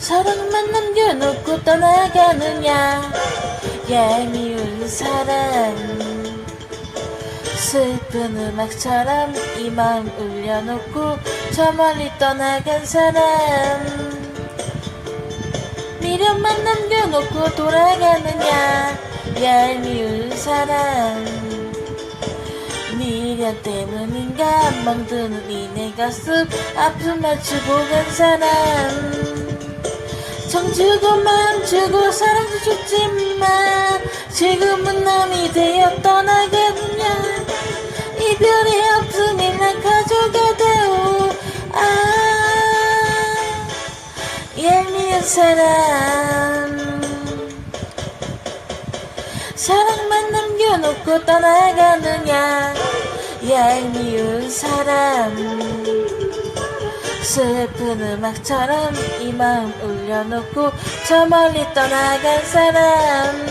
사랑만 남겨놓고 떠나가느냐. 얄미운 사람 슬픈 음악처럼 이 마음 울려놓고 저 멀리 떠나간 사람. 미련만 남겨놓고 돌아가느냐. 얄미운 사람 미련 때문인가. 멍드는 이내 가슴 아픔 맞추고 간 사람. 정 주고 마음 주고 사랑도 줬지만 지금은 남이 되어 떠나가느냐 이별이 없으니 난 가져가 되오 아 얄미운 사람. 사랑만 남겨놓고 떠나가느냐. 얄미운 사람 슬픈 음악처럼 이 마음 울려놓고 저 멀리 떠나간 사람